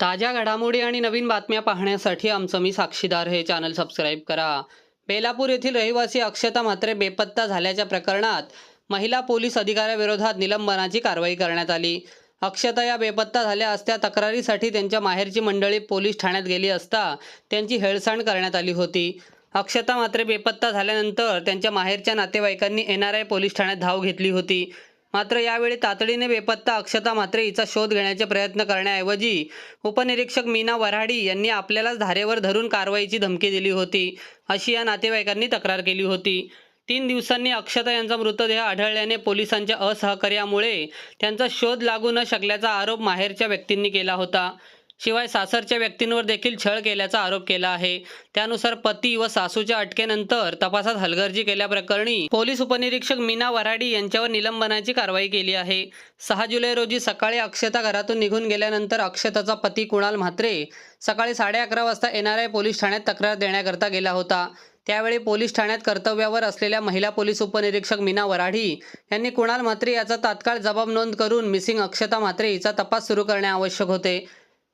ताज्या घडामोडी आणि नवीन बातम्या पाहण्यासाठी आमचं मी साक्षीदार हे चॅनल सबस्क्राईब करा. बेलापूर येथील रहिवासी अक्षता म्हात्रे बेपत्ता झाल्याच्या प्रकरणात महिला पोलीस अधिकाऱ्याविरोधात निलंबनाची कारवाई करण्यात आली. अक्षता या बेपत्ता झाल्या असत्या तक्रारीसाठी त्यांच्या माहेरची मंडळी पोलीस ठाण्यात गेली असता त्यांची हेळसांड करण्यात आली होती. अक्षता मात्र बेपत्ता झाल्यानंतर त्यांच्या माहेरच्या नातेवाईकांनी एन आर आय पोलीस ठाण्यात धाव घेतली होती. मात्र यावेळी तातडीने बेपत्ता अक्षता मात्रे हिचा शोध घेण्याचे प्रयत्न करण्याऐवजी उपनिरीक्षक मीना वऱ्हाडी यांनी आपल्यालाच धारेवर धरून कारवाईची धमकी दिली होती अशी या नातेवाईकांनी तक्रार केली होती. तीन दिवसांनी अक्षता यांचा मृतदेह आढळल्याने पोलिसांच्या असहकार्यामुळे त्यांचा शोध लागू न शकल्याचा आरोप माहेरच्या व्यक्तींनी केला होता. शिवाय सासरच्या व्यक्तींवर देखील छळ केल्याचा आरोप केला आहे. त्यानुसार पती व सासूच्या अटकेनंतर तपासात हलगर्जी केल्याप्रकरणी पोलीस उपनिरीक्षक मीना वराडी यांच्यावर निलंबनाची कारवाई केली आहे. सहा जुलै रोजी सकाळी अक्षता घरातून निघून गेल्यानंतर अक्षताचा पती कुणाल म्हात्रे सकाळी साडे अकरा वाजता एनआरआय आय पोलीस ठाण्यात तक्रार देण्याकरता गेला होता. त्यावेळी पोलीस ठाण्यात कर्तव्यावर असलेल्या महिला पोलीस उपनिरीक्षक मीना वराडी यांनी कुणाल म्हात्रे याचा तात्काळ जबाब नोंद करून मिसिंग अक्षता म्हात्रे हिचा तपास सुरू करणे आवश्यक होते.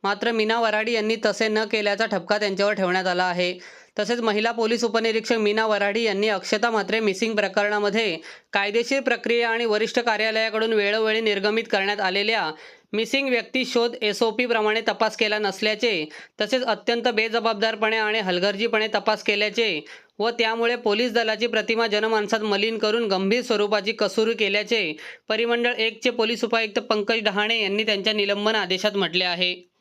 मात्र मीना वराडी यांनी तसे न केल्याचा ठपका त्यांच्यावर ठेवण्यात आला आहे. तसेच महिला पोलीस उपनिरीक्षक मीना वराडी यांनी अक्षता म्हात्रे मिसिंग प्रकरणामध्ये कायदेशीर प्रक्रिया आणि वरिष्ठ कार्यालयाकडून वेळोवेळी निर्गमित करण्यात आलेल्या मिसिंग व्यक्ती शोध एस ओ प्रमाणे तपास केला नसल्याचे तसेच अत्यंत बेजबाबदारपणे आणि हलगर्जीपणे तपास केल्याचे व त्यामुळे पोलीस दलाची प्रतिमा जनमानसात मलिन करून गंभीर स्वरूपाची कसुरी केल्याचे परिमंडळ एकचे पोलीस उपायुक्त पंकज डहाणे यांनी त्यांच्या निलंबन आदेशात म्हटले आहे.